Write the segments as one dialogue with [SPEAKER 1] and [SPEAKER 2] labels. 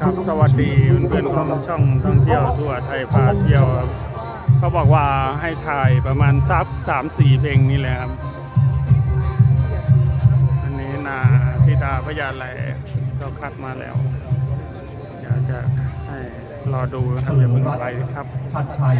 [SPEAKER 1] ครับสวัสดีเพื่อนๆของช่องท่องเที่ยวทั่วไทยพาเที่ยวครับเขาบอกว่าให้ถ่ายประมาณซับสามสี่เพลงนี่แหละครับ อันนี้นาธิดาพญาแลก็คัดมาแล้วอยากจะให้รอดูครับอย่าเพิ่งไปครับ
[SPEAKER 2] ชัดชัย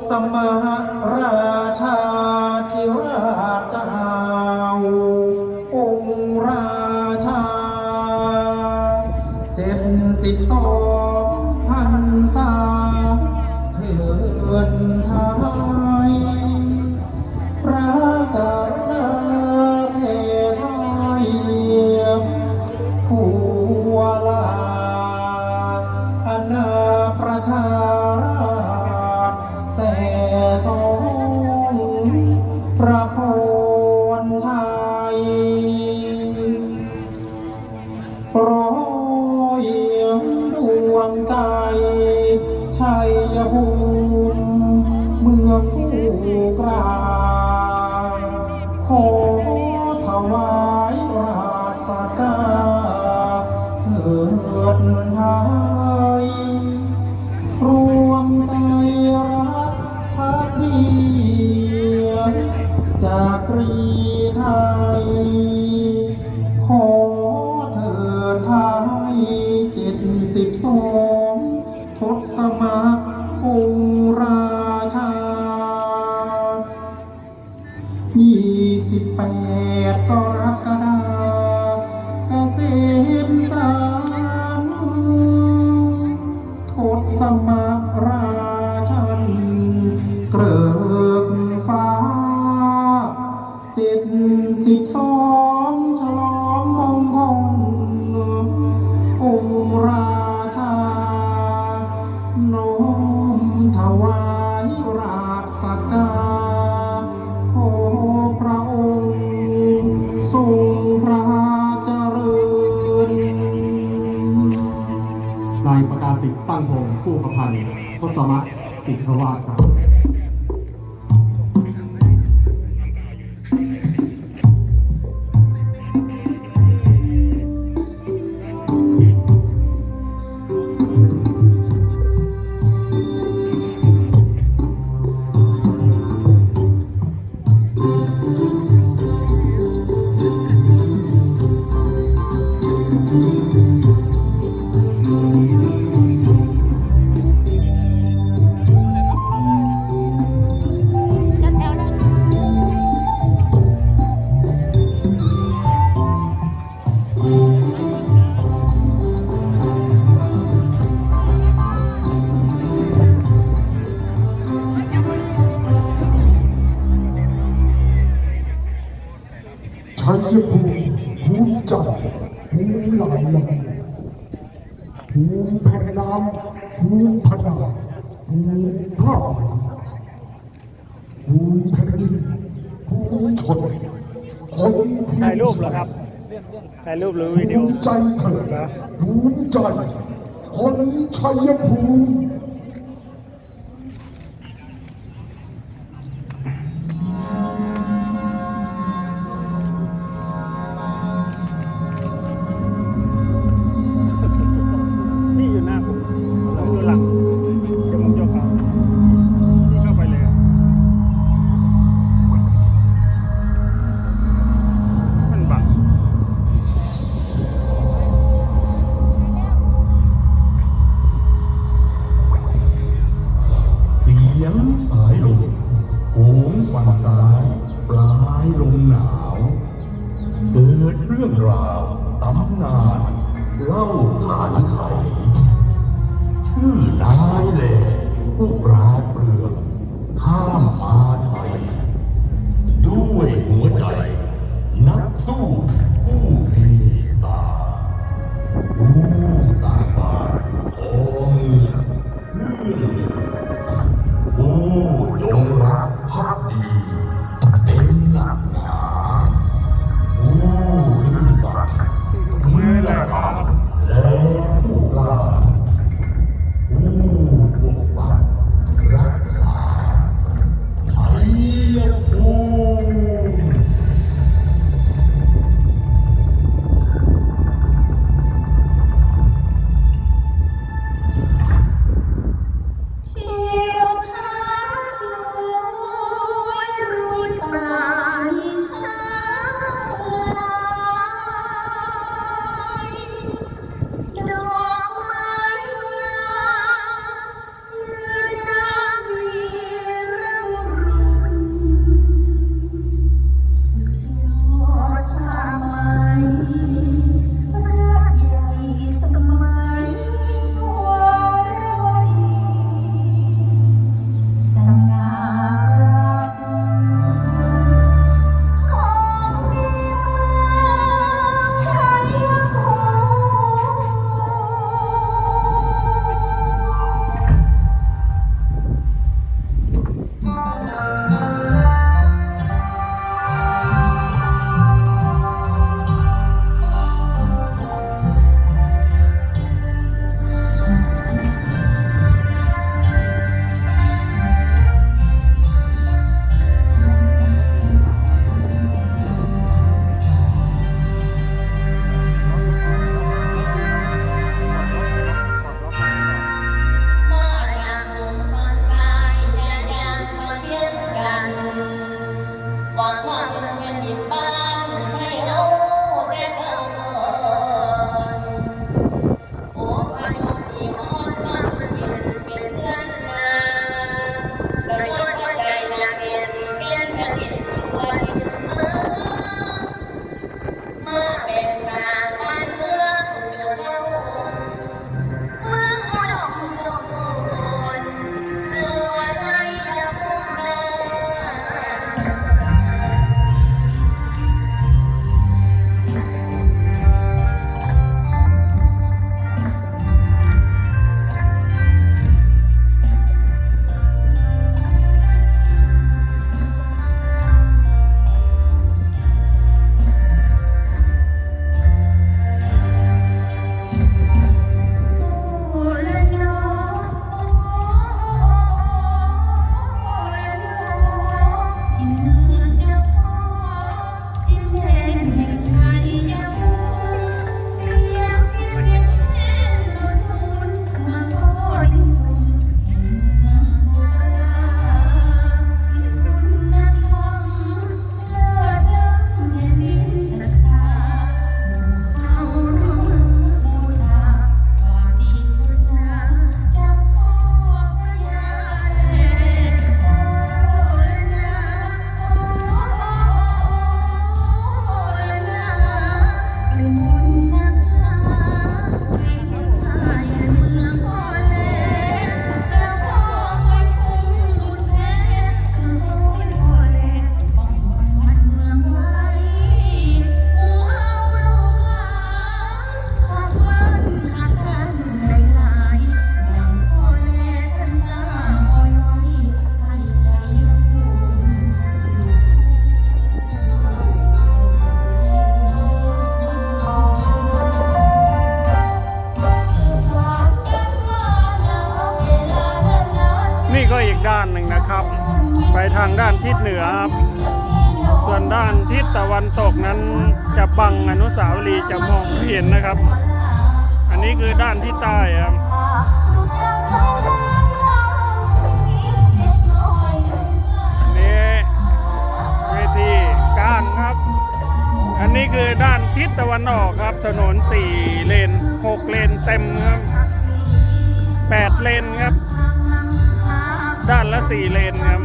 [SPEAKER 2] ทศมาราชาธิราชเจ้าองค์ราชาเจ็ดสิบสองพันษาเถิดไทยพระกรุณาเทไทยทั่วลาอาณาประชารา ไทย รวมใจรักพักดีจากปรีไทย ขอเถิดไทยเจ็ดสิบสองทศมักองค์ราชายี่สิบแปดก กาขอพระองค์ทรงพระเจริญ
[SPEAKER 3] นายประกาศิษย์ตั้งพงศ์ผู้ประพันธ์ทศมะจิตรวาสครับำ
[SPEAKER 4] ภูมิพนาภูมิผ้าไหมภูมิแผ่นดินภูมิชนคนภูมิ
[SPEAKER 1] ถ่ายรูปเหรอครับถ่ายรูปหรือวิดี
[SPEAKER 4] ภู
[SPEAKER 1] โอ
[SPEAKER 4] มิใจเถิดภูมิใจคนชัยภูมิ
[SPEAKER 1] ลม
[SPEAKER 5] หนาว เกิดเรื่องราวตำนานเล่าขานไข ชื่อนายแหล่ผู้ปราดเปรืองข้ามมาไทย ด้วยหัวใจ นักสู้ผู้มีตาผู้ตาบานพอเมือง
[SPEAKER 1] คือด้านที่ใต้ครับนี่เวทีก้านครับ อันนี้คือด้านทิศตะวันออกครับ ถนน 4 เลน 6 เลนเต็มครับ 8 เลนครับ ด้านละ 4 เลนครับ